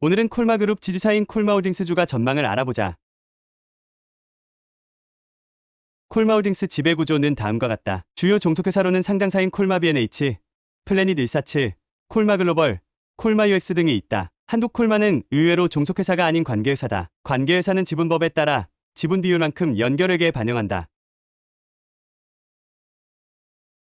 오늘은 콜마그룹 지주사인 콜마홀딩스주가 전망을 알아보자. 콜마홀딩스 지배구조는 다음과 같다. 주요 종속회사로는 상장사인 콜마 B&H, 플래닛 147, 콜마글로벌, 콜마UX 등이 있다. 한국 콜마는 의외로 종속회사가 아닌 관계회사다. 관계회사는 지분법에 따라 지분 비율만큼 연결회계에 반영한다.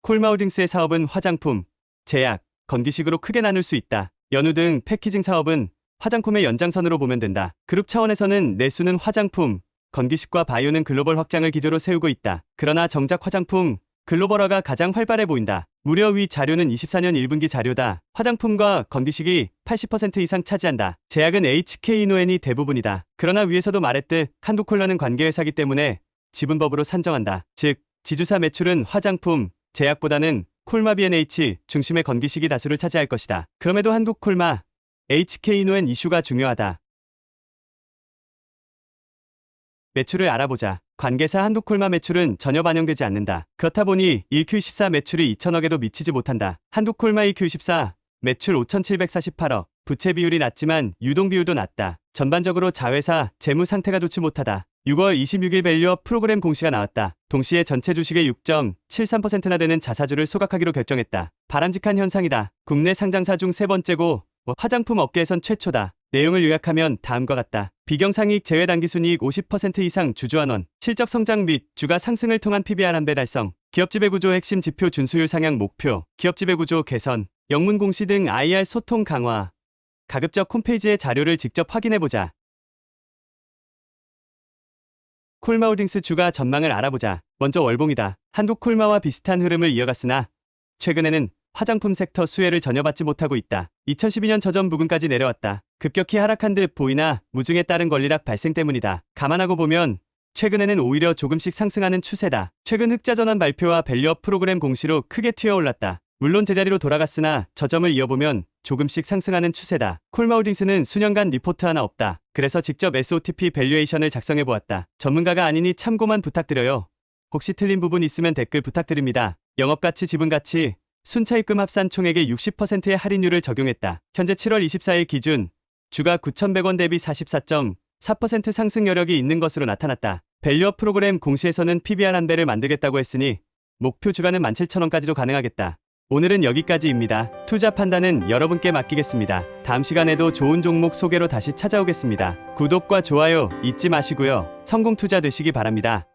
콜마홀딩스의 사업은 화장품, 제약, 건기식으로 크게 나눌 수 있다. 연우 등 패키징 사업은 화장품의 연장선으로 보면 된다. 그룹 차원에서는 내수는 화장품, 건기식과 바이오는 글로벌 확장을 기조로 세우고 있다. 그러나 정작 화장품, 글로벌화가 가장 활발해 보인다. 무려 위 자료는 24년 1분기 자료다. 화장품과 건기식이 80% 이상 차지한다. 제약은 HK이노엔이 대부분이다. 그러나 위에서도 말했듯 한국콜라는 관계회사기 때문에 지분법으로 산정한다. 즉, 지주사 매출은 화장품, 제약보다는 콜마 B&H 중심의 건기식이 다수를 차지할 것이다. 그럼에도 한국 콜마, HK이노엔 이슈가 중요하다. 매출을 알아보자. 관계사 한국콜마 매출은 전혀 반영되지 않는다. 그렇다 보니 1Q14 매출이 2천억에도 미치지 못한다. 한국콜마 2Q14 매출 5,748억. 부채 비율이 낮지만 유동 비율도 낮다. 전반적으로 자회사 재무 상태가 좋지 못하다. 6월 26일 밸류업 프로그램 공시가 나왔다. 동시에 전체 주식의 6.73%나 되는 자사주를 소각하기로 결정했다. 바람직한 현상이다. 국내 상장사 중 세 번째고 화장품 업계에선 최초다. 내용을 요약하면 다음과 같다. 비경상이익 제외 단기순이익 50% 이상 주주환원, 실적 성장 및 주가 상승을 통한 PBR 한배 달성, 기업 지배구조 핵심 지표 준수율 상향 목표, 기업 지배구조 개선, 영문 공시 등 IR 소통 강화, 가급적 홈페이지의 자료를 직접 확인해보자. 콜마홀딩스 주가 전망을 알아보자. 먼저 월봉이다. 한국 콜마와 비슷한 흐름을 이어갔으나 최근에는 화장품 섹터 수혜를 전혀 받지 못하고 있다. 2012년 저점 부근까지 내려왔다. 급격히 하락한 듯 보이나 무중에 따른 권리락 발생 때문이다. 감안하고 보면 최근에는 오히려 조금씩 상승하는 추세다. 최근 흑자 전환 발표와 밸류업 프로그램 공시로 크게 튀어올랐다. 물론 제자리로 돌아갔으나 저점을 이어보면 조금씩 상승하는 추세다. 콜마홀딩스는 수년간 리포트 하나 없다. 그래서 직접 SOTP 밸류에이션을 작성해보았다. 전문가가 아니니 참고만 부탁드려요. 혹시 틀린 부분 있으면 댓글 부탁드립니다. 영업가치 지분가치 순차입금 합산 총액의 60%의 할인율을 적용했다. 현재 7월 24일 기준 주가 9,100원 대비 44.4% 상승 여력이 있는 것으로 나타났다. 밸류업 프로그램 공시에서는 PBR 한 배를 만들겠다고 했으니 목표 주가는 17,000원까지도 가능하겠다. 오늘은 여기까지입니다. 투자 판단은 여러분께 맡기겠습니다. 다음 시간에도 좋은 종목 소개로 다시 찾아오겠습니다. 구독과 좋아요 잊지 마시고요. 성공 투자 되시기 바랍니다.